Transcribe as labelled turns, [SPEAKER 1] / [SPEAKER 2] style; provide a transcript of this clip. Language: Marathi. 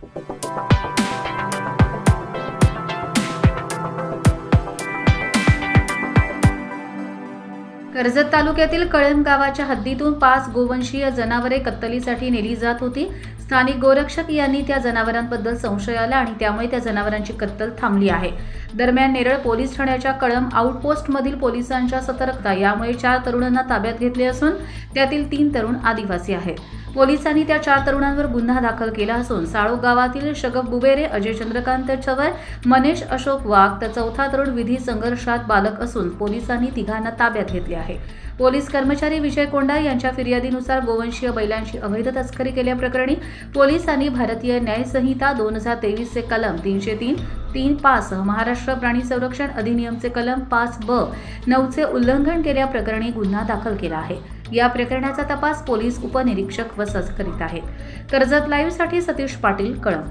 [SPEAKER 1] कर्जत तालुक्यातील कळंब गावाच्या हद्दीतून पाच गोवंशीय जनावरे कत्तलीसाठी नेली जात होती. स्थानिक गोरक्षक यांनी त्या जनावरांबद्दल संशय आला आणि त्यामुळे त्या जनावरांची कत्तल थांबली आहे. दरम्यान नेरळ पोलीस ठाण्याच्या कळंब आउटपोस्टमधील पोलिसांच्या सतर्कता यामुळे चार तरुणांना ताब्यात घेतले असून त्यातील तीन तरुण आदिवासी आहेत. पोलिसांनी त्या चार तरुणांवर गुन्हा दाखल केला असून साळो गावातील शगब बुबेरे अजय चंद्रकांत चवर मनेश अशोक वाघ तर चौथा तरुण विधी संघर्षात बालक असून पोलिसांनी तिघांना ताब्यात घेतले आहे. पोलीस कर्मचारी विजय कोंडा यांच्या फिर्यादीनुसार गोवंशीय बैलांची अवैध तस्करी केल्याप्रकरणी पोलिसांनी भारतीय न्यायसंहिता दोन हजार तेवीसचे कलम तीनशे तीन तीन पाच महाराष्ट्र प्राणी संरक्षण अधिनियमचे कलम पाच ब नऊचे उल्लंघन केल्याप्रकरणी गुन्हा दाखल केला आहे. या प्रकरणाचा तपास पोलीस उपनिरीक्षक वसस करीत आहेत. कर्जत लाईव्हसाठी सतीश पाटील कळंब.